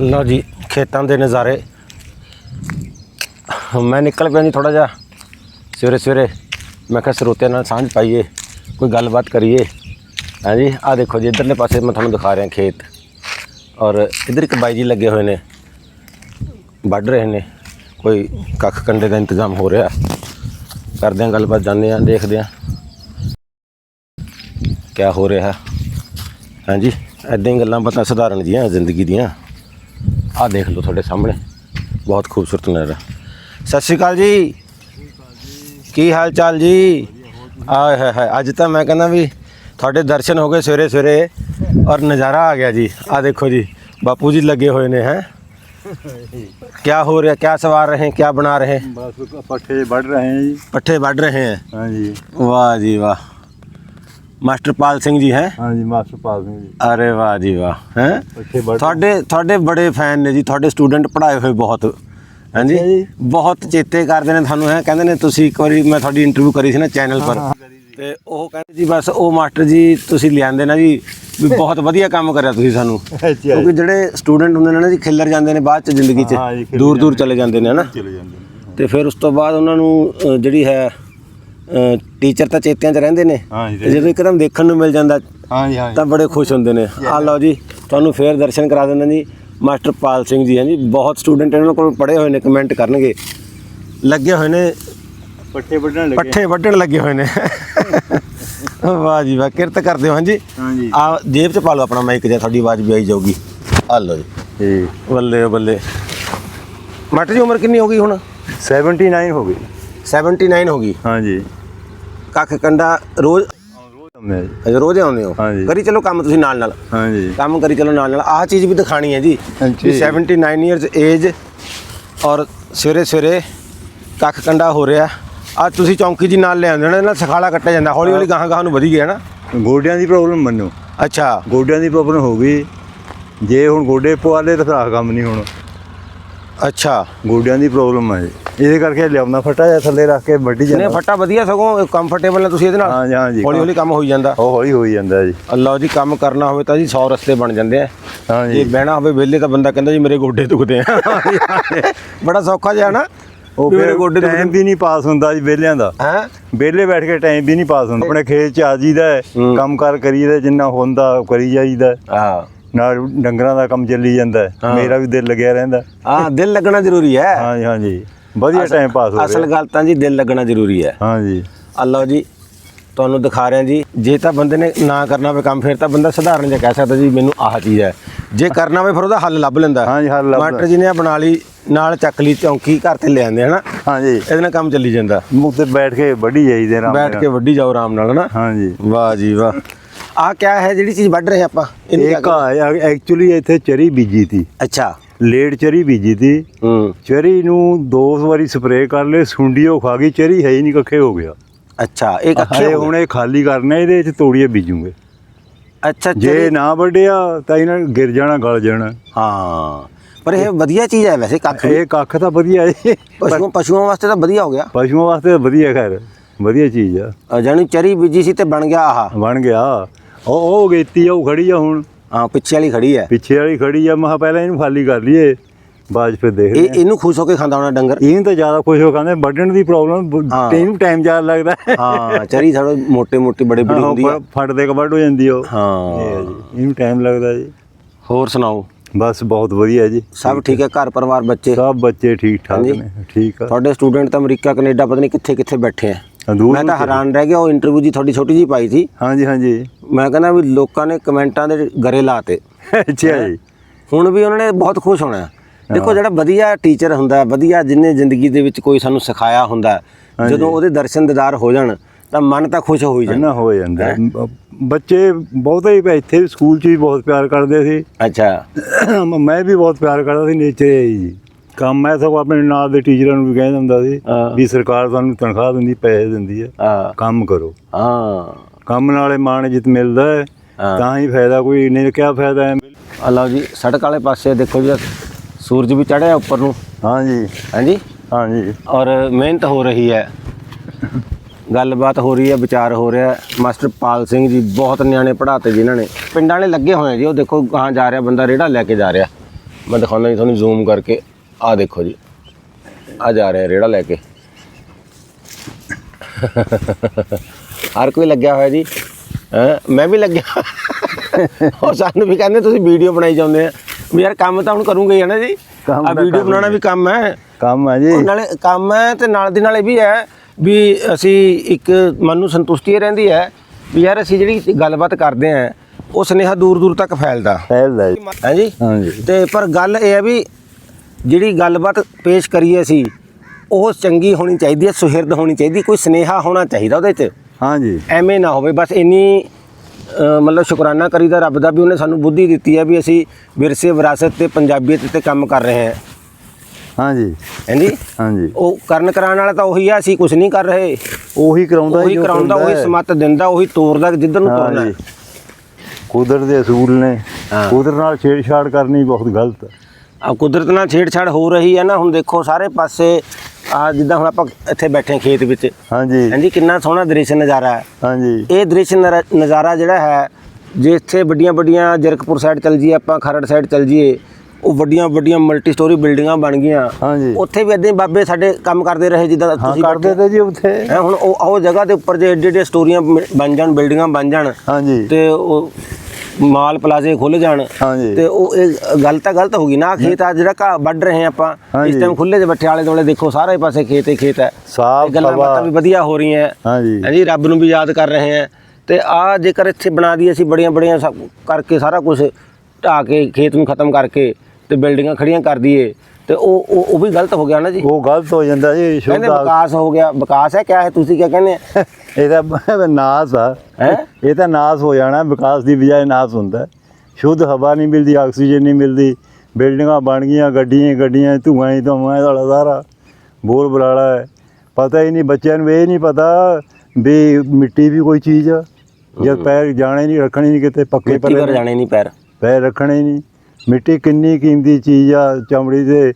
ਲਓ ਜੀ, ਖੇਤਾਂ ਦੇ ਨਜ਼ਾਰੇ। ਮੈਂ ਨਿਕਲ ਪਿਆ ਜੀ ਥੋੜਾ ਜਿਹਾ। ਸਵੇਰੇ ਸਵੇਰੇ ਮੈਂ ਕਿਹਾ ਸਰੋਤਿਆਂ ਨਾਲ ਸਾਂਝ ਪਾਈਏ, ਕੋਈ ਗੱਲਬਾਤ ਕਰੀਏ। ਹਾਂਜੀ ਆ ਦੇਖੋ ਜੀ, ਇਧਰਲੇ ਪਾਸੇ ਮੈਂ ਤੁਹਾਨੂੰ ਦਿਖਾ ਰਿਹਾ ਖੇਤ। ਔਰ ਇਧਰ ਇੱਕ ਬਾਈ ਜੀ ਲੱਗੇ ਹੋਏ ਨੇ। ਵੱਢ ਰਹੇ ਨੇ। ਕੋਈ ਕੱਖ ਕੰਡੇ ਦਾ ਇੰਤਜ਼ਾਮ ਹੋ ਰਿਹਾ। ਕਰਦੇ ਹਾਂ ਗੱਲਬਾਤ, ਜਾਂਦੇ ਹਾਂ, ਦੇਖਦੇ ਹਾਂ। ਕਿਆ ਹੋ ਰਿਹਾ। ਹਾਂਜੀ ਐਦਾਂ ਹੀ ਗੱਲਾਂ ਬਾਤਾਂ ਸਧਾਰਨ ਜੀਆਂ ਜ਼ਿੰਦਗੀ ਦੀਆਂ। ਆਹ ਦੇਖ ਲਓ ਤੁਹਾਡੇ ਸਾਹਮਣੇ ਬਹੁਤ ਖੂਬਸੂਰਤ ਨਜ਼ਾਰਾ ਸਤਿ ਸ਼੍ਰੀ ਅਕਾਲ ਜੀ ਕੀ ਹਾਲ ਚਾਲ ਜੀ ਆਏ ਹਾਏ ਹਾਏ ਅੱਜ ਤਾਂ ਮੈਂ ਕਹਿੰਦਾ ਵੀ ਤੁਹਾਡੇ ਦਰਸ਼ਨ ਹੋ ਗਏ ਸਵੇਰੇ ਸਵੇਰੇ ਔਰ ਨਜ਼ਾਰਾ ਆ ਗਿਆ ਜੀ ਆਹ ਦੇਖੋ ਜੀ ਬਾਪੂ ਜੀ ਲੱਗੇ ਹੋਏ ਨੇ ਹੈ क्या हो रहा है क्या सवार रहे हैं क्या बना रहे हैं बस पट्टे बढ़ रहे हैं जी पट्टे बढ़ रहे हैं हाँ जी वाह जी वाह ਮਾਸਟਰਪਾਲ ਸਿੰਘ ਜੀ ਹੈ? ਹਾਂਜੀ ਮਾਸਟਰ ਪਾਲ ਸਿੰਘ ਜੀ। ਅਰੇ ਵਾਹ ਜੀ ਵਾਹ ਹੈ? ਤੁਹਾਡੇ ਤੁਹਾਡੇ ਬੜੇ ਫੈਨ ਨੇ ਜੀ ਤੁਹਾਡੇ ਸਟੂਡੈਂਟ ਪੜਾਏ ਹੋਏ ਬਹੁਤ। ਹਾਂਜੀ? ਜੀ। ਬਹੁਤ ਚੇਤੇ ਕਰਦੇ ਨੇ ਤੁਹਾਨੂੰ ਹੈ? ਕਹਿੰਦੇ ਨੇ ਤੁਸੀਂ ਇੱਕ ਵਾਰੀ ਮੈਂ ਤੁਹਾਡੀ ਇੰਟਰਵਿਊ ਕਰੀ ਸੀ ਨਾ ਚੈਨਲ ਪਰ। ਤੇ ਉਹ ਕਹਿੰਦੇ ਜੀ ਬਸ ਉਹ ਮਾਸਟਰ ਜੀ ਤੁਸੀਂ ਲਿਆਂਦੇ ਨਾ ਜੀ ਵੀ ਬਹੁਤ ਵਧੀਆ ਕੰਮ ਕਰਿਆ ਤੁਸੀਂ ਸਾਨੂੰ। ਕਿਉਂਕਿ ਜਿਹੜੇ ਸਟੂਡੈਂਟ ਹੁੰਦੇ ਨੇ ਨਾ ਜੀ ਖਿੱਲਰ ਜਾਂਦੇ ਨੇ ਬਾਅਦ ਚ ਜ਼ਿੰਦਗੀ 'ਚ। ਦੂਰ ਦੂਰ ਚਲੇ ਜਾਂਦੇ ਨੇ ਹਨਾ ਤੇ ਫਿਰ ਉਸ ਤੋਂ ਬਾਅਦ ਉਹਨਾਂ ਨੂੰ ਜਿਹੜੀ ਹੈ ਟੀਚਰ ਤਾਂ ਚੇਤਿਆਂ 'ਚ ਰਹਿੰਦੇ ਨੇ। ਹਾਂਜੀ, ਤੇ ਜਦੋਂ ਇੱਕਦਮ ਦੇਖਣ ਨੂੰ ਮਿਲ ਜਾਂਦਾ ਹਾਂਜੀ ਤਾਂ ਬੜੇ ਖੁਸ਼ ਹੁੰਦੇ ਨੇ। ਆ ਲਓ ਜੀ ਤੁਹਾਨੂੰ ਫੇਰ ਦਰਸ਼ਨ ਕਰਾ ਦਿੰਦਾ ਜੀ ਮਾਸਟਰ ਪਾਲ ਸਿੰਘ ਜੀ। ਹਾਂਜੀ ਬਹੁਤ ਸਟੂਡੈਂਟ ਇਹਨਾਂ ਕੋਲ ਪੜ੍ਹੇ ਹੋਏ ਨੇ ਕਮੈਂਟ ਕਰਨਗੇ। ਲੱਗੇ ਹੋਏ ਨੇ ਪੱਠੇ ਵੱਢਣ ਲੱਗੇ। ਪੱਠੇ ਵੱਢਣ ਲੱਗੇ ਹੋਏ ਨੇ। ਵਾਹ ਜੀ ਵਾਹ ਕਿਰਤ ਕਰਦੇ ਹੋ ਹਾਂਜੀ। ਹਾਂਜੀ। ਆ ਜੇਬ 'ਚ ਪਾ ਲਓ ਆਪਣਾ ਮਾਈਕ ਜੇ ਤੁਹਾਡੀ ਆਵਾਜ਼ ਵੀ ਆਈ ਜਾਊਗੀ। ਆ ਲਓ ਜੀ। ਇਹ ਬੱਲੇ ਬੱਲੇ। ਮਾਸਟਰ ਜੀ ਉਮਰ ਕਿੰਨੀ ਹੋ ਗਈ ਹੁਣ? 79 ਹੋ ਗਈ। 79 ਹੋ ਗਈ। ਹਾਂਜੀ। ਕੱਖ ਕੰਡਾ ਰੋਜ਼ ਆਉਂਦੇ ਅਜੇ ਰੋਜ਼ ਆਉਂਦੇ ਹੋ? ਹਾਂਜੀ। ਕਰੀ ਚਲੋ ਕੰਮ ਤੁਸੀਂ ਨਾਲ ਨਾਲ। ਹਾਂਜੀ। ਕੰਮ ਕਰੀ ਚਲੋ ਨਾਲ ਨਾਲ। ਆਹ ਚੀਜ਼ ਵੀ ਦਿਖਾਣੀ ਹੈ ਜੀ ਹਾਂਜੀ। ਵੀ 79 ਇਅਰਸ ਏਜ ਔਰ ਸਵੇਰੇ ਸਵੇਰੇ ਕੱਖ ਕੰਡਾ ਹੋ ਰਿਹਾ। ਆ ਤੁਸੀਂ ਚੌਂਕੀ ਜੀ ਨਾਲ ਲਿਆਉਂਦੇ ਹੋ ਨਾ ਇਹਨਾਂ ਸਖਾਲਾ ਕੱਟਿਆ ਜਾਂਦਾ। ਹੌਲੀ ਹੌਲੀ ਗਾਹਾਂ ਗਾਹਾਂ ਨੂੰ ਵਧੀ ਗਿਆ ਨਾ। ਗੋਡਿਆਂ ਦੀ ਪ੍ਰੋਬਲਮ ਮੰਨੋ। ਅੱਛਾ। ਗੋਡਿਆਂ ਦੀ ਪ੍ਰੋਬਲਮ ਹੋ ਗਈ। ਜੇ ਹੁਣ ਗੋਡੇ ਪਵਾ ਲਏ ਤਾਂ ਖਰਾਬ ਕੰਮ ਨਹੀਂ ਹੋਣਾ। ਅੱਛਾ। ਗੋਡਿਆਂ ਦੀ ਪ੍ਰੋਬਲਮ ਹੈ ਜੀ ਇਹਦੇ ਕਰਕੇ ਲਿਆਉਣਾ ਫਟਾ ਜਾਂ ਥੱਲੇ ਰੱਖ ਕੇ ਵੱਢੀ ਜਾਂਦਾ ਫੱਟਾ ਵਧੀਆ ਸਗੋਂ ਕੰਫਰਟੇਬਲ ਨਾਲ ਤੁਸੀਂ ਇਹਦੇ ਨਾਲ। ਹਾਂ ਜੀ ਹਾਂ ਜੀ ਹੌਲੀ ਹੌਲੀ ਕੰਮ ਹੋਈ ਜਾਂਦਾ। ਉਹ ਹੌਲੀ ਹੋਈ ਜਾਂਦਾ ਜੀ। ਅੱਲਾਹ ਜੀ ਕੰਮ ਕਰਨਾ ਹੋਵੇ ਤਾਂ ਜੀ 100 ਰਸਤੇ ਬਣ ਜਾਂਦੇ ਆ। ਹਾਂ ਜੇ ਜੀ ਬਹਿਣਾ ਹੋਵੇ ਵਿਹਲੇ ਤਾਂ ਬੰਦਾ ਕਹਿੰਦਾ ਜੀ ਮੇਰੇ ਗੋਡੇ ਦੁਖਦੇ ਆ। ਬੜਾ ਸੌਖਾ ਜਿਹਾ ਨਾ। ਉਹ ਮੇਰੇ ਫਿਰ ਗੋਡੇ ਟਾਈਮ ਵੀ ਨਹੀਂ ਪਾਸ ਹੁੰਦਾ ਜੀ ਵਿਹਲਿਆਂ ਦਾ। ਹੈ? ਵਿਹਲੇ ਬੈਠ ਕੇ ਟਾਈਮ ਵੀ ਨਹੀਂ ਪਾਸ ਹੁੰਦਾ। ਆਪਣੇ ਖੇਤ ਚ ਆ ਜੀਦਾ ਹੈ, ਹੂੰ। ਕੰਮ ਕਾਰ ਕਰੀਦਾ ਜਿੰਨਾ ਹੁੰਦਾ ਕਰੀ ਜਾਈਦਾ ਹੈ। ਹਾਂ। ਨਾਲ ਡੰਗਰਾਂ ਦਾ ਕੰਮ ਚੱਲੀ ਜਾਂਦਾ ਹੈ। ਹਾਂ। ਮੇਰਾ ਵੀ ਦਿਲ ਲੱਗਿਆ ਰਹਿੰਦਾ ਹਾਂ। ਦਿਲ ਲੱਗਣਾ ਜ਼ਰੂਰੀ ਹੈ। ਹਾਂ ਜੀ ਹਾਂ ਜੀ ਵਧੀਆ ਅਸਲ- ਟਾਈਮ ਪਾਸ ਹੋ ਅਸਲ ਰਿਹਾ। ਗੱਲ ਤਾਂ ਜੀ ਦਿਲ ਲੱਗਣਾ ਜ਼ਰੂਰੀ ਹੈ। ਹਾਂ ਜੀ ਅੱਲਾਹ ਜੀ ਤੁਹਾਨੂੰ ਦਿਖਾ ਰਿਹਾ ਜੀ ਜੇ ਤਾਂ ਬੰਦੇ ਨੇ ਨਾ ਕਰਨਾ ਹੋਵੇ ਕੰਮ ਫਿਰ ਤਾਂ ਬੰਦਾ ਸਧਾਰਨ ਜਿਹਾ ਕਹਿ ਸਕਦਾ ਜੀ ਮੈਨੂੰ ਆਹ ਚੀਜ਼ ਹੈ। ਜੇ ਕਰਨਾ ਹੋਵੇ ਫਿਰ ਉਹਦਾ ਹੱਲ ਲੱਭ ਲੈਂਦਾ। ਹਾਂ ਜੀ, ਹੱਲ ਲੱਭ ਮਾਸਟਰ ਜੀ ਨੇ ਆਹ ਬਣਾ ਲਈ ਨਾਲ ਚੱਕ ਲਈ ਚੌਂਕੀ ਘਰ ਤੇ ਲੈ ਆਂਦੇ ਹਨਾ? ਹਾਂ ਜੀ ਇਹਦੇ ਨਾਲ ਕੰਮ ਚੱਲੀ ਜਾਂਦਾ। ਮੂੰਹ ਤੇ ਬੈਠ ਕੇ ਵੱਢੀ ਜਾਈਦੇ ਆਰਾਮ ਬੈਠ ਨਾਲ। ਕੇ ਵੱਡੀ ਜਾਓ ਆਰਾਮ ਨਾਲ ਹਨਾ? ਹਾਂ ਜੀ ਵਾਹ ਜੀ ਵਾਹ। ਆਹ ਕਿਆ ਹੈ ਜਿਹੜੀ ਚੀਜ਼ ਵੱਢ ਰਹੇ ਆਪਾਂ? ਇਹ ਕਿਆ ਕਹਿੰਦੇ? ਕਾ ਐਕਚੁਅਲੀ ਇੱਥੇ ਚਰੀ ਬੀਜੀ ਤੀ। ਅੱਛਾ। ਲੇਟ ਚਰੀ ਬੀਜੀ ਤੀ। ਹੂੰ। ਚਰੀ ਨੂੰ ਦੋ ਵਾਰੀ ਸਪਰੇਅ ਕਰ ਲਏ ਸੁੰਡੀਓ ਖਾ ਗਈ ਚਰੀ ਹੈ ਹੀ ਨਹੀਂ ਕੱਖੇ ਹੋ ਗਿਆ। ਅੱਛਾ ਇਹ ਕੱਖੇ ਹੁਣ ਇਹ ਖਾਲੀ ਕਰਨਾ ਇਹਦੇ ਚ ਤੋੜੀਏ ਬੀਜੂਗੇ। ਅੱਛਾ ਜੇ ਨਾ ਵੱਢਿਆ ਤਾਂ ਇਹਨਾਂ ਨੇ ਗਿਰ ਜਾਣਾ ਗਲ ਜਾਣਾ। ਹਾਂ। ਪਰ ਇਹ ਵਧੀਆ ਚੀਜ਼ ਹੈ ਵੈਸੇ ਕੱਖ। ਇਹ ਕੱਖ ਤਾਂ ਵਧੀਆ ਹੈ। ਪਸ਼ੂਆਂ ਪਸ਼ੂਆਂ ਵਾਸਤੇ ਤਾਂ ਵਧੀਆ ਹੋ ਗਿਆ। ਪਸ਼ੂਆਂ ਵਾਸਤੇ ਤਾਂ ਵਧੀਆ ਖੈਰ ਵਧੀਆ ਚੀਜ਼ ਆ। ਜਾਣੀ ਚਰੀ ਬੀਜੀ ਸੀ ਤੇ ਬਣ ਗਿਆ ਆਹ। ਬਣ ਗਿਆ। ਉਹ ਉਹ ਗੇਤੀ ਆ ਉਹ ਖੜੀ ਆ ਹੁਣ। ਹਾਂ ਪਿੱਛੇ ਵਾਲੀ ਖੜੀ ਹੈ। ਪਿੱਛੇ ਵਾਲੀ ਖੜੀ ਆ ਮੈਂ ਕਿਹਾ ਪਹਿਲਾਂ ਇਹਨੂੰ ਖਾਲੀ ਕਰ ਲਈਏ। ਬਾਅਦ 'ਚ ਫਿਰ ਦੇਖ ਇਹ ਇਹਨੂੰ ਖੁਸ਼ ਹੋ ਕੇ ਖਾਂਦਾ ਹੋਣਾ ਡੰਗਰ। ਇਹਨੂੰ ਤਾਂ ਜ਼ਿਆਦਾ ਖੁਸ਼ ਹੋ ਕਹਿੰਦੇ ਵੱਢਣ ਦੀ ਪ੍ਰੋਬਲਮ ਹਾਂ। ਤੈਨੂੰ ਟਾਈਮ ਜ਼ਿਆਦਾ ਲੱਗਦਾ। ਹੈ ਹਾਂ ਚਰੀ ਥੋੜਾ ਮੋਟੇ ਮੋਟੀ ਬੜੀ ਬੜੀ ਹੁੰਦੀ ਹੈ ਫਟ ਦੇ ਕੇ ਵੱਢ ਹੋ ਜਾਂਦੀ ਆ ਉਹ। ਇਹ ਹਾਂ ਆ ਜੀ ਇਹਨੂੰ ਟਾਈਮ ਲੱਗਦਾ ਜੀ। ਹੋਰ ਸੁਣਾਓ? ਬਸ ਬਹੁਤ ਵਧੀਆ ਜੀ। ਸਭ ਠੀਕ ਹੈ ਘਰ ਪਰਿਵਾਰ ਬੱਚੇ? ਸਭ ਬੱਚੇ ਠੀਕ ਠਾਕ ਹਾਂਜੀ। ਨੇ ਠੀਕ ਆ। ਤੁਹਾਡੇ ਸਟੂਡੈਂਟ ਤਾਂ ਅਮਰੀਕਾ ਕੈਨੇਡਾ ਪਤਾ ਨਹੀਂ ਕਿੱਥੇ ਕਿੱਥੇ ਬੈਠੇ ਆ। ਦੂਰ ਮੈਂ ਤਾਂ ਹੈਰਾਨ ਰਹਿ ਗਿਆ ਉਹ ਇੰਟਰਵਿਊ ਜੀ ਤੁਹਾਡੀ ਛੋਟੀ ਜੀ ਪਾਈ ਸੀ। ਹਾਂਜੀ ਹਾਂਜੀ। ਮੈਂ ਕਹਿੰਦਾ ਵੀ ਲੋਕਾਂ ਨੇ ਕਮੈਂਟਾਂ ਦੇ ਗਰੇ ਲਾਤੇ। ਅੱਛਾ ਜੀ। ਹੁਣ ਵੀ ਉਹਨਾਂ ਨੇ ਬਹੁਤ ਖੁਸ਼ ਹੋਣਾ। ਦੇਖੋ ਜਿਹੜਾ ਵਧੀਆ ਟੀਚਰ ਹੁੰਦਾ ਵਧੀਆ ਜਿਹਨੇ ਜ਼ਿੰਦਗੀ ਦੇ ਵਿੱਚ ਕੋਈ ਸਾਨੂੰ ਸਿਖਾਇਆ ਹੁੰਦਾ ਜਦੋਂ ਉਹਦੇ ਦਰਸ਼ਨ ਦਿਦਾਰ ਹੋ ਜਾਣ ਤਾਂ ਮਨ ਤਾਂ ਖੁਸ਼ ਹੋ ਹੀ ਜਾਂਦਾ। ਨਾ ਹੋ ਜਾਂਦਾ। ਬੱਚੇ ਬਹੁਤੇ ਹੀ ਇੱਥੇ ਸਕੂਲ 'ਚ ਵੀ ਬਹੁਤ ਪਿਆਰ ਕਰਦੇ ਸੀ। ਅੱਛਾ। ਮੈਂ ਵੀ ਬਹੁਤ ਪਿਆਰ ਕਰਦਾ ਸੀ ਨੇਚਰ ਜੀ। ਕੰਮ ਮੈਂ ਸਗੋਂ ਆਪਣੇ ਨਾਲ ਦੇ ਟੀਚਰਾਂ ਨੂੰ ਵੀ ਕਹਿੰਦਾ ਹੁੰਦਾ ਸੀ ਹਾਂ। ਵੀ ਸਰਕਾਰ ਤੁਹਾਨੂੰ ਤਨਖਾਹ ਦਿੰਦੀ ਪੈਸੇ ਦਿੰਦੀ ਹੈ। ਹਾਂ। ਕੰਮ ਕਰੋ। ਹਾਂ। ਕੰਮ ਨਾਲੇ ਮਾਣ ਜਿੱਤ ਮਿਲਦਾ ਹੈ ਹਾਂ। ਤਾਂ ਹੀ ਫਾਇਦਾ ਕੋਈ ਨਹੀਂ ਕਿਆ ਫਾਇਦਾ ਹੈ? ਆ ਲਓ ਜੀ ਸੜਕ ਵਾਲੇ ਪਾਸੇ ਦੇਖੋ ਜੀ ਸੂਰਜ ਵੀ ਚੜਿਆ ਉੱਪਰ ਨੂੰ। ਹਾਂਜੀ? ਹਾਂਜੀ ਹਾਂਜੀ ਔਰ ਮਿਹਨਤ ਹੋ ਰਹੀ ਹੈ। ਗੱਲਬਾਤ ਹੋ ਰਹੀ ਹੈ ਵਿਚਾਰ ਹੋ ਰਿਹਾ ਹੈ। ਮਾਸਟਰ ਪਾਲ ਸਿੰਘ ਜੀ ਬਹੁਤ ਨਿਆਣੇ ਪੜਾਤੇ ਜਿਨ੍ਹਾਂ ਨੇ। ਪਿੰਡਾਂ ਵਾਲੇ ਲੱਗੇ ਹੋਏ ਆ ਜੀ ਉਹ ਦੇਖੋ ਕਹਾਂ ਜਾ ਰਿਹਾ ਬੰਦਾ ਰੇੜਾ ਲੈ ਕੇ ਜਾ ਰਿਹਾ। ਮੈਂ ਦਿਖਾਉਂਦਾ ਜੀ ਤੁਹਾਨੂੰ ਜ਼ੂਮ ਕਰਕੇ। ਆ ਦੇਖੋ ਜੀ। ਆ ਜਾ ਰਿਹਾ ਰੇੜਾ ਲੈ ਕੇ। ਹਰ ਕੋਈ ਲੱਗਿਆ ਹੋਇਆ ਜੀ। ਹੈਂ ਮੈਂ ਵੀ ਲੱਗਿਆ। ਔਰ ਸਾਨੂੰ ਵੀ ਕਹਿੰਦੇ ਤੁਸੀਂ ਵੀਡੀਓ ਬਣਾਈ ਜਾਂਦੇ ਆ। ਵੀ ਯਾਰ ਕੰਮ ਤਾਂ ਹੁਣ ਕਰੂੰਗੇ ਹੀ ਹੈ ਨਾ ਜੀ। ਆ ਵੀਡੀਓ ਬਣਾਉਣਾ। ਵੀ ਕੰਮ ਹੈ। ਕੰਮ ਹੈ ਜੀ। ਉਹ ਨਾਲੇ ਕੰਮ ਹੈ ਤੇ ਨਾਲ ਦੀ ਨਾਲ ਇਹ ਵੀ ਹੈ ਵੀ ਅਸੀਂ ਇੱਕ ਮਨ ਨੂੰ ਸੰਤੁਸ਼ਟੀ ਰਹਿੰਦੀ ਹੈ। ਵੀ ਯਾਰ ਅਸੀਂ ਜਿਹੜੀ ਗੱਲਬਾਤ ਕਰਦੇ ਆਂ ਉਹ ਸੁਨੇਹਾ ਦੂਰ ਦੂਰ ਤੱਕ ਫੈਲਦਾ। ਫੈਲਦਾ ਜੀ। ਹੈ ਜੀ? ਹਾਂਜੀ। ਤੇ ਪਰ ਗੱਲ ਇਹ ਹੈ ਵੀ ਜਿਹੜੀ ਗੱਲਬਾਤ ਪੇਸ਼ ਕਰੀਏ ਅਸੀਂ ਉਹ ਚੰਗੀ ਹੋਣੀ ਚਾਹੀਦੀ ਹੈ ਸੁਹਿਰਦ ਹੋਣੀ ਚਾਹੀਦੀ ਕੋਈ ਸੁਨੇਹਾ ਹੋਣਾ ਚਾਹੀਦਾ ਉਹਦੇ 'ਚ ਹਾਂਜੀ। ਐਵੇਂ ਨਾ ਹੋਵੇ ਬਸ ਇੰਨੀ ਮਤਲਬ ਸ਼ੁਕਰਾਨਾ ਕਰੀਦਾ ਰੱਬ ਦਾ ਵੀ ਉਹਨੇ ਸਾਨੂੰ ਬੁੱਧੀ ਦਿੱਤੀ ਹੈ ਵੀ ਅਸੀਂ ਵਿਰਸੇ ਵਿਰਾਸਤ ਤੇ ਪੰਜਾਬੀਅਤ ਤੇ ਕੰਮ ਕਰ ਰਹੇ ਹਾਂ। ਹਾਂਜੀ। ਹਾਂਜੀ? ਹਾਂਜੀ। ਉਹ ਕਰਨ ਕਰਾਉਣ ਵਾਲਾ ਤਾਂ ਉਹੀ ਆ ਅਸੀਂ ਕੁਝ ਨਹੀਂ ਕਰ ਰਹੇ। ਉਹੀ ਕਰਾਉਂਦਾ ਉਹੀ ਕਰਾਉਂਦਾ ਉਹੀ। ਸਮੱਤ ਦਿੰਦਾ ਉਹੀ ਤੋਰਦਾ ਜਿੱਧਰ ਨੂੰ ਤੁਰਨਾ ਕੁਦਰਤ ਦੇ ਅਸੂਲ ਨੇ। ਕੁਦਰਤ ਨਾਲ ਛੇੜਛਾੜ ਕਰਨੀ ਬਹੁਤ ਗਲਤ ਹੈ। ਆ ਕੁਦਰਤ ਨਾਲ ਛੇੜਛਾੜ ਹੋ ਰਹੀ ਹੈ ਨਾ ਹੁਣ ਦੇਖੋ ਸਾਰੇ ਪਾਸੇ ਆ ਜਿੱਦਾਂ ਹੁਣ ਆਪਾਂ ਇੱਥੇ ਬੈਠੇ ਹਾਂ ਖੇਤ ਵਿੱਚ। ਹਾਂਜੀ। ਹਾਂਜੀ ਕਿੰਨਾ ਸੋਹਣਾ ਦ੍ਰਿਸ਼ ਨਜ਼ਾਰਾ ਹੈ। ਹਾਂਜੀ। ਇਹ ਦ੍ਰਿਸ਼ ਨਰਾ- ਨਜ਼ਾਰਾ ਜਿਹੜਾ ਹੈ ਜੇ ਇੱਥੇ ਵੱਡੀਆਂ ਵੱਡੀਆਂ ਜਰਕਪੁਰ ਸਾਈਡ ਚੱਲ ਜੀਏ ਆਪਾਂ ਖਰੜ ਸਾਈਡ ਚੱਲ ਜੀਏ ਉਹ ਵੱਡੀਆਂ ਵੱਡੀਆਂ ਮਲਟੀ ਸਟੋਰੀ ਬਿਲਡਿੰਗਾਂ ਬਣ ਗਈਆਂ। ਹਾਂਜੀ। ਉੱਥੇ ਵੀ ਇਦਾਂ ਬਾਬੇ ਸਾਡੇ ਕੰਮ ਕਰਦੇ ਰਹੇ ਜਿੱਦਾਂ ਹਾਂ ਤੁਸੀਂ ਕਰਦੇ ਤੇ ਜੀ ਉੱਥੇ। ਹੈ ਹੁਣ ਉਹ ਉਹ ਜਗ੍ਹਾ ਦੇ ਉੱਪਰ ਜੇ ਏਡੇ ਏਡੇ ਸਟੋਰੀਆਂ ਬਣ ਜਾਣ ਬਿਲਡਿੰਗਾਂ ਬਣ ਜਾਣ। ਹਾਂਜੀ। ਤੇ ਉਹ ਮਾਲ ਪਲਾਜ਼ੇ ਖੁੱਲ ਜਾਣ ਹਾਂਜੀ। ਤੇ ਉਹ ਇਹ ਗੱਲ ਤਾਂ ਗਲਤ ਹੋ ਗਈ ਨਾ ਖੇਤ ਆ ਜਿਹੜਾ ਘਾਹ ਵੱਢ ਰਹੇ ਆਪਾਂ ਇਸ। ਟਾਈਮ ਖੁੱਲੇ ਦੇ ਬੱਠੇ ਆਲੇ ਦੁਆਲੇ ਦੇਖੋ ਸਾਰੇ ਪਾਸੇ ਖੇਤ ਹੀ ਖੇਤ ਹੈ। ਸਾਫ਼ ਗੱਲਾਂ ਬਾਤਾਂ ਵੀ ਵਧੀਆ ਹੋ ਰਹੀਆਂ। ਹਾਂਜੀ। ਹਾਂਜੀ ਰੱਬ ਨੂੰ ਵੀ ਯਾਦ ਕਰ ਰਹੇ ਹਾਂ। ਤੇ ਆ ਜੇਕਰ ਇੱਥੇ ਬਣਾ ਦਈਏ ਅਸੀਂ ਬੜੀਆਂ ਬੜੀਆਂ ਕਰਕੇ ਸਾਰਾ ਕੁਝ ਢਾ ਕੇ ਖੇਤ ਨੂੰ ਖਤਮ ਕਰਕੇ ਤੇ ਬਿਲਡਿੰਗਾਂ ਖੜੀਆਂ ਕਰ ਦਈਏ ਤੇ ਉਹ ਉਹ ਉਹ ਵੀ ਗਲਤ ਹੋ ਗਿਆ ਨਾ ਜੀ? ਉਹ ਗਲਤ ਹੋ ਜਾਂਦਾ ਜੀ ਸ਼ੁੱਧ ਕਹਿੰਦੇ ਵਿਕਾਸ ਹੋ ਗਿਆ ਵਿਕਾਸ ਹੈ ਕਿਆ ਹੈ ਤੁਸੀਂ ਕਿਆ ਕਹਿੰਦੇ ਆ? ਇਹਦਾ ਨਾਸ ਆ। ਹੈ? ਇਹ ਤਾਂ ਨਾਸ ਹੋ ਜਾਣਾ ਵਿਕਾਸ ਦੀ ਬਜਾਏ ਨਾਸ ਹੁੰਦਾ। ਸ਼ੁੱਧ ਹਵਾ ਨਹੀਂ ਮਿਲਦੀ ਆਕਸੀਜਨ ਨਹੀਂ ਮਿਲਦੀ ਬਿਲਡਿੰਗਾਂ ਬਣ ਗਈਆਂ ਗੱਡੀਆਂ ਗੱਡੀਆਂ ਧੂਆਂ ਹੀ ਧੂਆਂ ਇਹਦਾ ਸਾਰਾ। ਬੋਲ ਬਰਾਲਾ ਹੈ। ਪਤਾ ਹੀ ਨਹੀਂ ਬੱਚਿਆਂ ਨੂੰ ਇਹ ਨਹੀਂ ਪਤਾ ਵੀ ਮਿੱਟੀ ਵੀ ਕੋਈ ਚੀਜ਼ ਆ। ਜਦ ਪੈਰ ਜਾਣੇ ਨਹੀਂ ਰੱਖਣੇ ਨਹੀਂ ਕਿਤੇ ਪੱਕੇ ਪਰੇ ਜਾਣੇ ਨਹੀਂ ਪੈਰ। ਪੈਰ ਰੱਖਣੇ ਨਹੀਂ। ਮਿੱਟੀ ਕਿੰਨੀ ਕੀਮਤੀ ਚੀਜ਼ ਆ ਚਮੜੀ ਦੇ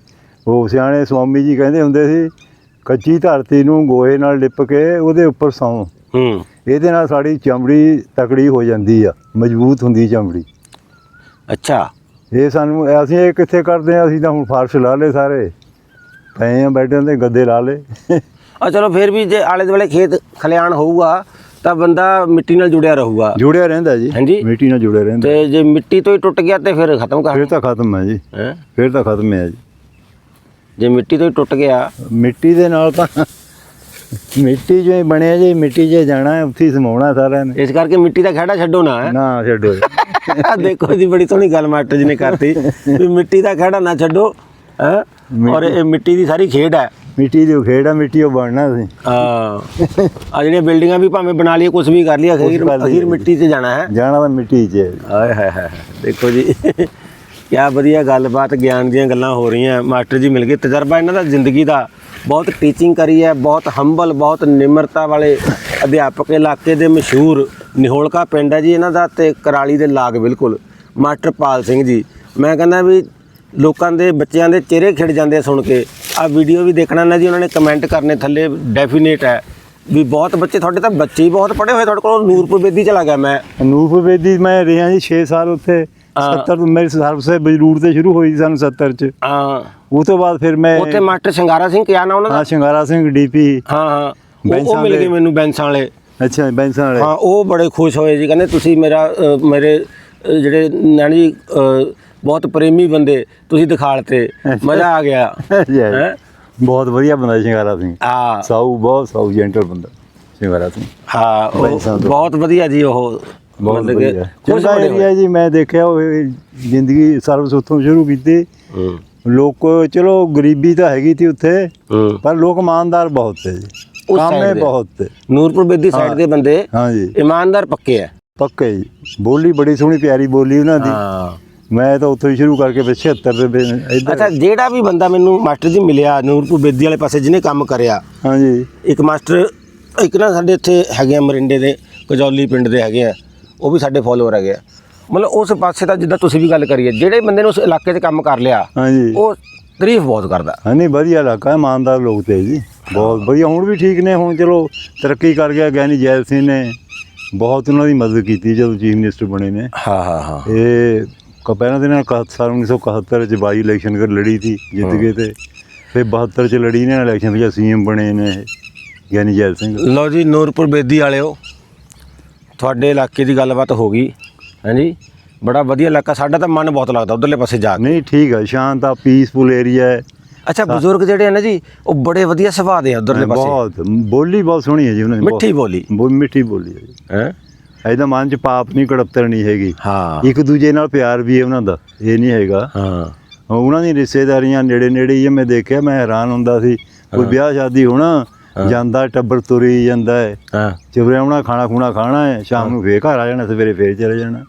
ਉਹ ਸਿਆਣੇ ਸਵਾਮੀ ਜੀ ਕਹਿੰਦੇ ਹੁੰਦੇ ਸੀ ਕੱਚੀ ਧਰਤੀ ਨੂੰ ਗੋਹੇ ਨਾਲ ਲਿਪ ਕੇ ਉਹਦੇ ਉੱਪਰ ਸੌਂ। ਹੂੰ। ਇਹਦੇ ਨਾਲ ਸਾਡੀ ਚਮੜੀ ਤਕੜੀ ਹੋ ਜਾਂਦੀ ਆ ਮਜ਼ਬੂਤ ਹੁੰਦੀ ਚਮੜੀ। ਅੱਛਾ। ਇਹ ਸਾਨੂੰ ਅਸੀਂ ਇਹ ਕਿੱਥੇ ਕਰਦੇ ਆ ਅਸੀਂ ਤਾਂ ਹੁਣ ਫਰਸ਼ ਲਾ ਲਏ ਸਾਰੇ। ਪਏ ਆ ਬੈਠੇ ਦੇ ਗੱਦੇ ਲਾ ਲਏ। ਆ ਚਲੋ ਫਿਰ ਵੀ ਜੇ ਆਲੇ ਦੁਆਲੇ ਖੇਤ ਖਲਿਆਣ ਹੋਊਗਾ ਤਾਂ ਬੰਦਾ ਮਿੱਟੀ ਨਾਲ ਜੁੜਿਆ ਰਹੂਗਾ। ਜੁੜਿਆ ਰਹਿੰਦਾ ਜੀ। ਹਾਂਜੀ। ਮਿੱਟੀ ਨਾਲ ਜੁੜਿਆ ਰਹਿੰਦਾ। ਤੇ ਜੇ ਮਿੱਟੀ ਤੋਂ ਹੀ ਟੁੱਟ ਗਿਆ ਤੇ ਫਿਰ ਖਤਮ ਕਰ। ਫਿਰ ਤਾਂ ਖਤਮ ਹੈ ਜੀ। ਹੈਂ? ਫਿਰ ਤਾਂ ਖਤਮ ਹੈ ਜੀ। ਜੇ ਮਿੱਟੀ ਤੋਂ ਹੀ ਟੁੱਟ ਗਿਆ। ਮਿੱਟੀ ਦੇ ਨਾਲ ਤਾਂ ਮਿੱਟੀ ਜੋ ਹੀ ਬਣਿਆ ਜੀ ਮਿੱਟੀ 'ਚ ਜਾਣਾ ਹੈ, ਉੱਥੇ ਹੀ ਸਮਾਉਣਾ ਸਾਰਿਆਂ ਨੇ। ਇਸ ਕਰਕੇ ਮਿੱਟੀ ਦਾ ਖਹਿੜਾ ਛੱਡੋ ਨਾ। ਹੈਂ। ਨਾ ਛੱਡੋ ਆਹ ਦੇਖੋ ਜੀ ਬੜੀ ਸੋਹਣੀ ਗੱਲ ਮਾਸਟਰ ਜੀ ਨੇ ਕਰਤੀ ਵੀ ਮਿੱਟੀ ਦਾ ਖਹਿੜਾ ਨਾ ਛੱਡੋ। ਹੈ? ਔਰ ਇਹ ਮਿੱਟੀ ਦੀ ਸਾਰੀ ਖੇਡ ਹੈ। ਮਿੱਟੀ ਦੀ ਖੇੜਾ ਮਿੱਟੀ ਉਹ ਬਣਨਾ ਸੀ। ਆ ਆ ਜਿਹੜੀਆਂ ਬਿਲਡਿੰਗਾਂ ਵੀ ਭਾਵੇਂ ਬਣਾ ਲਈਏ ਕੁਝ ਵੀ ਕਰ ਲਈ ਅਖੀਰ ਲਈਏ। ਅਖੀਰ ਮਿੱਟੀ 'ਤੇ ਜਾਣਾ ਹੈ। ਜਾਣਾ ਤਾਂ ਮਿੱਟੀ 'ਚ ਹੈ। ਆਏ ਹਾਏ ਹਾਏ ਦੇਖੋ ਜੀ। ਕਿਆ ਵਧੀਆ ਗੱਲਬਾਤ ਗਿਆਨ ਦੀਆਂ ਗੱਲਾਂ ਹੋ ਰਹੀਆਂ। ਮਾਸਟਰ ਜੀ ਮਿਲ ਗਏ। ਤਜਰਬਾ ਇਹਨਾਂ ਦਾ ਜ਼ਿੰਦਗੀ ਦਾ ਬਹੁਤ ਟੀਚਿੰਗ ਕਰੀ ਹੈ ਬਹੁਤ ਹੰਬਲ ਬਹੁਤ ਨਿਮਰਤਾ ਵਾਲੇ ਅਧਿਆਪਕ ਇਲਾਕੇ ਦੇ ਮਸ਼ਹੂਰ ਨਿਹੋਲਕਾ ਪਿੰਡ ਹੈ ਜੀ ਇਹਨਾਂ ਦਾ ਤੇ ਕਰਾਲੀ ਦੇ ਲਾਗ ਬਿਲਕੁਲ। ਮਾਸਟਰ ਪਾਲ ਸਿੰਘ ਜੀ। ਮੈਂ ਕਹਿੰਦਾ ਵੀ ਲੋਕਾਂ ਦੇ ਬੱਚਿਆਂ ਦੇ ਚਿਹਰੇ ਖਿੜ ਜਾਂਦੇ ਸੁਣ ਕੇ। ਆ ਵੀਡੀਓ ਵੀ ਦੇਖਣਾ ਨਾ ਜੀ ਉਹਨਾਂ ਨੇ ਕਮੈਂਟ ਕਰਨੇ ਥੱਲੇ ਡੈਫੀਨੇਟ ਹੈ ਵੀ ਬਹੁਤ ਬੱਚੇ ਤੁਹਾਡੇ ਤਾਂ ਬੱਚੇ ਹੀ ਬਹੁਤ ਪੜ੍ਹੇ ਹੋਏ ਤੁਹਾਡੇ ਕੋਲ ਨੂਰਪੁਰ ਬੇਦੀ ਚਲਾ ਗਿਆ ਮੈਂ। ਅਨੂਪ ਬੇਦੀ ਮੈਂ ਰਿਹਾ ਜੀ 6 ਸਾਲ ਉੱਥੇ ਹਾਂ। 70 ਤੋਂ ਮੇਰੀ ਸਰਵਿਸ ਬਜਰੂਰ ਤੇ ਸ਼ੁਰੂ ਹੋਈ ਸਾਨੂੰ 70 ਚ। ਹਾਂ। ਉਹ ਤੋਂ ਬਾਅਦ ਫਿਰ ਮੈਂ ਉੱਥੇ ਮਾਸਟਰ ਸ਼ਿੰਗਾਰਾ ਸਿੰਘ ਕਿਆ ਨਾ ਉਹਨਾਂ ਦਾ? ਹਾਂ ਸ਼ਿੰਗਾਰਾ ਸਿੰਘ ਡੀਪੀ। ਹਾਂ ਹਾਂ। ਉਹ- ਮਿਲ ਗਏ ਮੈਨੂੰ ਬੈਂਸਾਂ ਵਾਲੇ। ਅੱਛਾ ਬੈਂਸਾਂ ਵਾਲੇ। ਹਾਂ ਉਹ ਬੜੇ ਖੁਸ਼ ਹੋਏ ਜੀ ਕਹਿੰਦੇ ਤੁਸੀਂ ਮੇਰਾ ਮੇਰੇ ਜਿਹੜੇ ਅ, ਬਹੁਤ ਪ੍ਰੇਮੀ ਬੰਦੇ ਤੁਸੀਂ ਦਿਖਾਲਤੇ ਮਜ਼ਾ ਆ ਗਿਆ। ਹੈਂ? ਬਹੁਤ ਵਧੀਆ ਬੰਦਾ ਸ਼ਿੰਗਾਰਾ ਸਿੰਘ। ਆ ਸਾਊ ਬਹੁਤ ਸਾਊ ਜੈਂਟਲ ਬੰਦਾ ਸ਼ਿੰਗਾਰਾ ਸਿੰਘ। ਹਾਂ ਉਹ। ਬਹੁਤ ਵਧੀਆ ਜੀ ਉਹ ਬਹੁਤ ਮਤਲਬ ਕਿ ਵਧੀਆ। ਖੁਸ਼ ਚੰਗਾ ਬੜੇ ਏਰੀਆ ਜੀ ਮੈਂ ਦੇਖਿਆ ਉਹ ਜ਼ਿੰਦਗੀ ਸਰਵਿਸ ਉੱਥੋਂ ਸ਼ੁਰੂ ਕੀਤੀ। ਹੂੰ। ਲੋਕ ਚਲੋ ਗਰੀਬੀ ਤਾਂ ਹੈਗੀ ਤੀ ਉੱਥੇ ਹੂੰ। ਪਰ ਲੋਕ ਇਮਾਨਦਾਰ ਬਹੁਤ ਤੇ ਜੀ ਉਸ ਕੰਮ side ਹੈ ਦੇ। ਬਹੁਤ। ਤੇ ਨੂਰਪੁਰ ਬੇਦੀ ਸਾਈਡ ਦੇ ਬੰਦੇ ਹਾਂ ਜੀ। ਇਮਾਨਦਾਰ ਪੱਕੇ ਆ। ਪੱਕੇ ਜੀ। ਬੋਲੀ ਬੜੀ ਸੋਹਣੀ ਪਿਆਰੀ ਬੋਲੀ ਉਹਨਾਂ ਦੀ। ਹਾਂ। ਮੈਂ ਤਾਂ ਉੱਥੋਂ ਹੀ ਸ਼ੁਰੂ ਕਰਕੇ ਫਿਰ 76 ਦੇ ਇੱਧਰ ਅੱਛਾ ਜਿਹੜਾ ਵੀ ਬੰਦਾ ਮੈਨੂੰ ਮਾਸਟਰ ਜੀ ਮਿਲਿਆ ਨੂਰਪੁਰ ਬੇਦੀ ਵਾਲੇ ਪਾਸੇ ਜਿਹਨੇ ਕੰਮ ਕਰਿਆ। ਹਾਂ ਜੀ ਇੱਕ ਮਾਸਟਰ ਇੱਕ ਨਾ ਸਾਡੇ ਇੱਥੇ ਹੈਗੇ ਆ ਮਰਿੰਡੇ ਦੇ ਕਜੌਲੀ ਪਿੰਡ ਦੇ ਹੈਗੇ ਆ। ਉਹ ਵੀ ਸਾਡੇ ਫਾਲੋਅਰ ਹੈਗੇ ਆ। ਮਤਲਬ ਉਸ ਪਾਸੇ ਤਾਂ ਜਿੱਦਾਂ ਤੁਸੀਂ ਵੀ ਗੱਲ ਕਰੀ ਹੈ ਜਿਹੜੇ ਬੰਦੇ ਨੇ ਉਸ ਇਲਾਕੇ 'ਚ ਕੰਮ ਕਰ ਲਿਆ ਹਾਂ ਜੀ ਉਹ ਤਾਰੀਫ ਬਹੁਤ ਕਰਦਾ। ਹਾਂ ਨਹੀਂ ਵਧੀਆ ਇਲਾਕਾ ਹੈ, ਇਮਾਨਦਾਰ ਲੋਕ ਤੇ ਜੀ। ਬਹੁਤ ਵਧੀਆ ਹੁਣ ਵੀ ਠੀਕ ਨੇ ਹੁਣ ਚਲੋ ਤਰੱਕੀ ਕਰ ਗਿਆ ਗਿਆਨੀ ਜੈਲ ਸਿੰਘ ਨੇ। ਬਹੁਤ ਉਹਨਾਂ ਦੀ ਮਦਦ ਕੀਤੀ ਜਦੋਂ ਚੀਫ ਮਿਨਿਸਟਰ ਬਣੇ ਨੇ। ਹਾਂ ਹਾਂ ਹਾਂ। ਇਹ ਪਹਿਲਾਂ ਦੇ ਨਾਲ 71 ਸਾਲ 1971 ਚ ਬਾਈ ਇਲੈਕਸ਼ਨ ਕਰ ਲੜੀ ਸੀ ਜਿੱਤ ਗਏ ਤੇ। ਫਿਰ 72 ਚ ਲੜੀ ਨੇ ਇਲੈਕਸ਼ਨ ਵਿੱਚ ਸੀਐਮ ਬਣੇ ਨੇ ਗਿਆਨੀ ਜੈਲ ਸਿੰਘ। ਲਓ ਜੀ ਨੂਰਪੁਰ ਬੇਦੀ ਵਾਲਿਓ ਤੁਹਾਡੇ ਇਲਾਕੇ ਦੀ ਗੱਲਬਾਤ ਹੋ ਗਈ ਹਾਂਜੀ? ਬੜਾ ਵਧੀਆ ਇਲਾਕਾ ਸਾਡਾ ਤਾਂ ਮਨ ਬਹੁਤ ਲੱਗਦਾ ਉਧਰਲੇ ਪਾਸੇ ਜਾ ਕੇ। ਨਹੀਂ ਠੀਕ ਹੈ ਸ਼ਾਂਤ ਆ ਪੀਸਫੁਲ ਏਰੀਆ ਹੈ। ਅੱਛਾ ਬਜ਼ੁਰਗ ਜਿਹੜੇ ਨਾ ਜੀ ਉਹ ਬੜੇ ਵਧੀਆ ਸੁਭਾਅ ਦੇ ਆ ਉਧਰਲੇ ਪਾਸੇ। ਬਹੁਤ ਬੋਲੀ ਬਹੁਤ ਸੋਹਣੀ ਹੈ ਜੀ ਉਹਨਾਂ ਦੀ ਮਿੱਠੀ ਬੋਲੀ। ਮਿੱਠੀ ਬੋਲੀ ਹੈ ਜੀ। ਹੈ? ਇਹਦਾ ਮਨ ਚ ਪਾਪ ਨਹੀਂ ਕੜਪਤਰ ਨਹੀਂ ਹੈਗੀ। ਹਾਂ। ਇੱਕ ਦੂਜੇ ਨਾਲ ਪਿਆਰ ਵੀ ਹੈ ਉਹਨਾਂ ਦਾ ਇਹ ਨਹੀਂ ਹੈਗਾ। ਹਾਂ। ਉਹਨਾਂ ਦੀ ਰਿਸ਼ਤੇਦਾਰੀਆਂ ਨੇੜੇ ਨੇੜੇ ਹੀ ਮੈਂ ਦੇਖਿਆ ਮੈਂ ਹੈਰਾਨ ਹੁੰਦਾ ਸੀ। ਕੋਈ ਵਿਆਹ ਸ਼ਾਦੀ ਹੋਣਾ ਜਾਂਦਾ ਟੱਬਰ ਤੁਰੀ ਜਾਂਦਾ ਹੈ। ਹਾਂ। ਚੁਬਰੇ ਆਉਣਾ ਖਾਣਾ ਖੂਣਾ ਖਾਣਾ ਹੈ ਸ਼ਾਮ ਨੂੰ ਫੇਰ ਘਰ ਆ ਜਾਣਾ ਸਵੇਰੇ ਫੇਰ ਚਲੇ ਜਾਣਾ।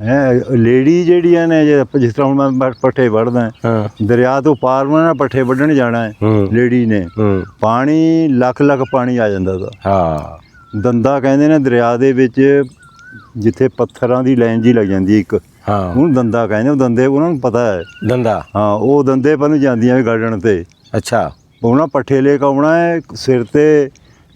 ਹੈ ਲੇਡੀ ਜਿਹੜੀਆਂ ਨੇ ਜਿਸ ਤਰ੍ਹਾਂ ਹੁਣ ਮੈਂ ਪੱਠੇ ਵੜਦਾ ਹਾਂ। ਦਰਿਆ ਤੋਂ ਪਾਰ ਉਹਨਾਂ ਪੱਠੇ ਵੱਢਣ ਜਾਣਾ ਹੈ ਲੇਡੀ ਨੇ। ਪਾਣੀ ਲੱਖ ਲੱਖ ਪਾਣੀ ਆ ਜਾਂਦਾ ਦਾ ਹਾਂ। ਦੰਦਾ ਕਹਿੰਦੇ ਨੇ ਦਰਿਆ ਦੇ ਵਿੱਚ ਜਿੱਥੇ ਪੱਥਰਾਂ ਦੀ ਲਾਈਨ ਜੀ ਲੱਗ ਜਾਂਦੀ ਇੱਕ ਹਾਂ। ਉਹਨੂੰ ਦੰਦਾ ਕਹਿੰਦੇ ਉਹ ਦੰਦੇ ਉਹਨਾਂ ਨੂੰ ਪਤਾ ਹੈ। ਦੰਦਾ? ਹਾਂ ਉਹ ਦੰਦੇ ਪਰ ਨੂੰ ਜਾਂਦੀਆਂ ਵੀ ਗਾਰਡਨ ਤੇ। ਅੱਛਾ। ਉਹਨਾਂ ਪੱਠੇ ਲੈ ਕੇ ਆਉਣਾ ਹੈ ਸਿਰ ਤੇ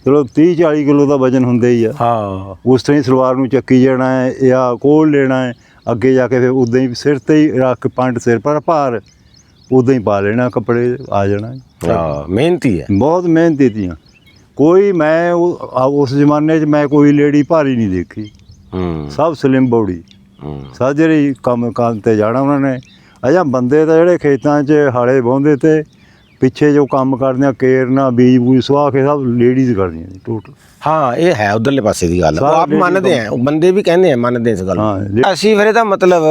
ਚਲੋ 30 40 ਕਿਲੋ ਦਾ ਵਜਨ ਹੁੰਦਾ ਹੀ ਆ। ਹਾਂ। ਉਸ ਤਰ੍ਹਾਂ ਹੀ ਸਲਵਾਰ ਨੂੰ ਚੱਕੀ ਜਾਣਾ ਹੈ ਜਾਂ ਕੋਲ ਲੈਣਾ ਹੈ ਅੱਗੇ ਜਾ ਕੇ ਫਿਰ ਉਦਾਂ ਹੀ ਸਿਰ ਤੇ ਹੀ ਰੱਖ ਕੇ ਪੰਡ ਸਿਰ ਪਰ ਭਾਰ ਉਦਾਂ ਹੀ ਪਾ ਲੈਣਾ ਕੱਪੜੇ ਆ ਜਾਣਾ। ਹੈ। ਹਾਂ ਮਿਹਨਤੀ ਹੈ। ਬਹੁਤ ਮਿਹਨਤੀ ਤੀਆਂ। ਕੋਈ ਮੈਂ ਉਹ- ਆ ਉਸ ਜ਼ਮਾਨੇ 'ਚ ਮੈਂ ਕੋਈ ਲੇਡੀ ਭਾਰੀ ਨਹੀਂ ਦੇਖੀ। ਹੂੰ। ਸਭ ਸਲਿਮ ਬੌਡੀ ਹੂੰ। ਸਾਜਰੇ ਕੰਮ ਕੰਮ ਤੇ ਜਾਣਾ ਉਹਨਾਂ ਨੇ। ਅਜਾ ਬੰਦੇ ਤਾਂ ਜਿਹੜੇ ਖੇਤਾਂ 'ਚ ਹਾਲੇ ਵਾਹੁੰਦੇ ਤੇ ਪਿੱਛੇ ਜੋ ਕੰਮ ਕਰਦੀਆਂ ਕੇਰਨਾ ਬੀਜ ਬੂਜ ਸੁਆਹ ਕੇ ਸਭ ਲੇਡੀਜ਼ ਕਰਦੀਆਂ ਜੀ ਟੋਟਲ ਹਾਂ ਇਹ ਹੈ ਉਧਰਲੇ ਪਾਸੇ ਦੀ ਗੱਲ। ਉਹ ਸਾਰੇ ਆਪ ਮੰਨਦੇ ਆ ਉਹ ਬੰਦੇ ਵੀ ਕਹਿੰਦੇ ਆ ਮੰਨਦੇ ਇਸ ਗੱਲ ਨੂੰ। ਹਾਂ, ਲੇ- ਅਸੀਂ ਫਿਰ ਇਹਦਾ ਮਤਲਬ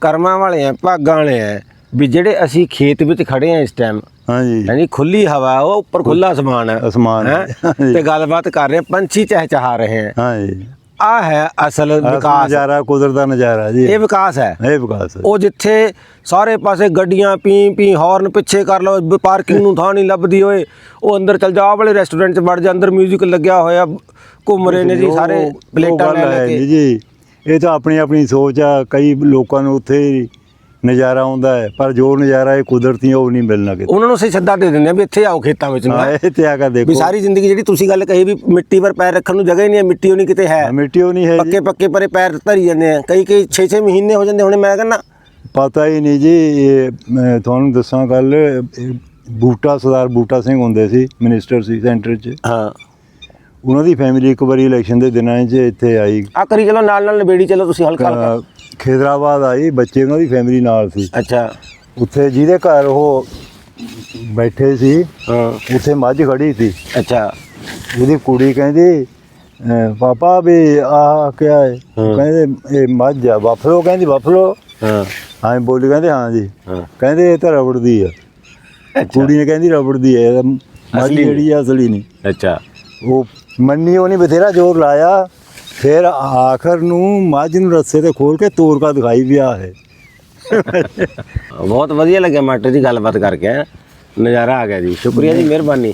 ਕਰਮਾਂ ਵਾਲੇ ਆ ਭਾਗਾਂ ਵਾਲੇ ਆ ਵੀ ਜਿਹੜੇ ਅਸੀਂ ਖੇਤ ਵਿੱਚ ਖੜੇ ਆ ਇਸ ਟਾਈਮ ਹਾਂਜੀ। ਯਾਨੀ ਖੁੱਲੀ ਹਵਾ ਉਹ ਉੱਪਰ ਖੁੱਲਾ ਅਸਮਾਨ ਹੈ। ਅਸਮਾਨ ਹੈ। ਹੈਂ? ਤੇ ਗੱਲਬਾਤ ਕਰ ਰਹੇ ਪੰਛੀ ਚਹਿਚਹਾ ਰਹੇ ਆ ਹਾਂਜੀ। ਆ ਹੈ ਅਸਲ ਆਹ ਵਿਕਾਸ। ਨਜ਼ਾਰਾ ਕੁਦਰਤ ਦਾ ਨਜ਼ਾਰਾ ਜੀ। ਇਹ ਵਿਕਾਸ ਹੈ। ਇਹ ਵਿਕਾਸ ਹੈ। ਉਹ ਜਿੱਥੇ ਸਾਰੇ ਪਾਸੇ ਗੱਡੀਆਂ ਪੀ ਪੀ ਹਾਰਨ ਪਿੱਛੇ ਕਰ ਲਓ ਪਾਰਕਿੰਗ ਨੂੰ ਥਾਂ ਨਹੀਂ ਲੱਭਦੀ ਓਏ। ਉਹ ਅੰਦਰ ਚਲ ਜਾ ਆਹ ਵਾਲੇ ਰੈਸਟੋਰੈਂਟ 'ਚ ਵੜ ਜਾ ਅੰਦਰ 뮤직 ਲੱਗਿਆ ਹੋਇਆ ਘੁੰਮ ਰਹੇ ਨੇ ਜੀ ਉਹ- ਸਾਰੇ ਉਹ ਪਲੇਟਾਂ ਗੱਲ ਲੈ ਲੈ ਹੈ ਕੇ। ਜੀ ਇਹ ਤਾਂ ਆਪਣੀ ਆਪਣੀ ਸੋਚ ਆ ਕਈ ਲੋਕਾਂ ਨੂੰ ਉੱਥੇ ਹੀ ਨਜ਼ਾਰਾ ਆਉਂਦਾ ਹੈ ਪਰ ਜੋ ਨਜ਼ਾਰਾ ਇਹ ਕੁਦਰਤੀ ਉਹ ਨਹੀਂ ਮਿਲਣਾ ਕਿਤੇ। ਉਹਨਾਂ ਨੂੰ ਅਸੀਂ ਸੱਦਾ ਦੇ ਦਿੰਦੇ ਆ ਵੀ ਇੱਥੇ ਆਓ ਖੇਤਾਂ ਵਿੱਚ ਨੂੰ। ਹਾਂ ਤੇ ਆ ਕੇ ਵੀ ਦੇਖੋ ਸਾਰੀ ਜ਼ਿੰਦਗੀ ਜਿਹੜੀ ਤੁਸੀਂ ਗੱਲ ਕਹੀ ਵੀ ਮਿੱਟੀ ਪਰ ਪੈਰ ਰੱਖਣ ਨੂੰ ਜਗ੍ਹਾ ਹੀ ਨਹੀਂ ਹੈ ਮਿੱਟੀ ਉਹ ਨਹੀਂ ਕਿਤੇ ਹੈ। ਮਿੱਟੀ ਉਹ ਨਹੀਂ ਹੈ ਪੱਕੇ ਪੱਕੇ ਪਰੇ ਪੈਰ ਧਰੀ ਜਾਂਦੇ ਆ। ਕਈ ਕਈ 6-6 ਮਹੀਨੇ ਹੋ ਜਾਂਦੇ ਹੁਣੇ ਮੈਂ ਕਹਿੰਦਾ। ਪਤਾ ਹੀ ਨਹੀਂ ਜੀ ਤੁਹਾਨੂੰ ਦੱਸਾਂ ਗੱਲ ਬੂਟਾ ਸਰਦਾਰ ਬੂਟਾ ਸਿੰਘ ਹੁੰਦੇ ਸੀ ਮਿਨਿਸਟਰ ਸੀ ਸੈਂਟਰ 'ਚ। ਹਾਂ। ਉਹਨਾਂ ਦੀ ਫੈਮਿਲੀ ਇੱਕ ਵਾਰੀ ਇਲੈਕਸ਼ਨ ਦੇ ਦਿਨਾਂ 'ਚ ਇੱਥੇ ਆਈ। ਆ ਕਰੀ ਚਲੋ ਨਾਲ ਨਾਲ ਨਵੇੜੀ ਚਲੋ ਤੁਸੀਂ ਹਲਕਾ ਹਲਕਾ ਖੇਦਰਾਬਾਦ ਆਈ ਬੱਚੇ ਉਹਨਾਂ ਦੀ ਫੈਮਿਲੀ ਨਾਲ ਸੀ। ਅੱਛਾ। ਉੱਥੇ ਜਿਹਦੇ ਘਰ ਉਹ ਬੈਠੇ ਸੀ ਹਾਂ। ਉੱਥੇ ਮੱਝ ਖੜੀ ਸੀ। ਅੱਛਾ। ਉਹਦੀ ਕੁੜੀ ਕਹਿੰਦੀ ਅਹ ਪਾਪਾ ਵੀ ਆ ਕਿਆ ਹੈ ਹਾਂ। ਕਹਿੰਦੇ ਇਹ ਮੱਝ ਆ ਬਫਲੋ ਕਹਿੰਦੀ ਬਫਲੋ ਹਾਂ। ਹਾਂ ਬੋਲੀ ਕਹਿੰਦੇ ਹਾਂ ਜੀ। ਹਾਂ। ਕਹਿੰਦੇ ਇਹ ਤਾਂ ਰਬੜ ਦੀ ਆ ਕੁੜੀ ਨੇ ਕਹਿੰਦੀ ਰਬੜ ਦੀ ਹੈ ਇਹ ਤਾਂ ਮੱਝ ਅਸਲੀ ਜਿਹੜੀ ਆ ਅਸਲੀ ਨਹੀਂ। ਅੱਛਾ। ਉਹ ਮੰਨੀ ਉਹਨੇ ਬਥੇਰਾ ਜ਼ੋਰ ਲਾਇਆ। ਫਿਰ ਆਖਰ ਨੂੰ ਮੱਝ ਨੂੰ ਰੱਸੇ ਤੇ ਖੋਲ ਕੇ ਤੋਰ ਕਾ ਦਿਖਾਈ ਪਿਆ ਹੈ ਬਹੁਤ ਵਧੀਆ ਲੱਗਿਆ ਮਾਟਰ ਜੀ ਗੱਲਬਾਤ ਕਰਕੇ ਨਜ਼ਾਰਾ ਆ ਗਿਆ ਜੀ। ਸ਼ੁਕਰੀਆ ਜੀ, ਮਿਹਰਬਾਨੀ।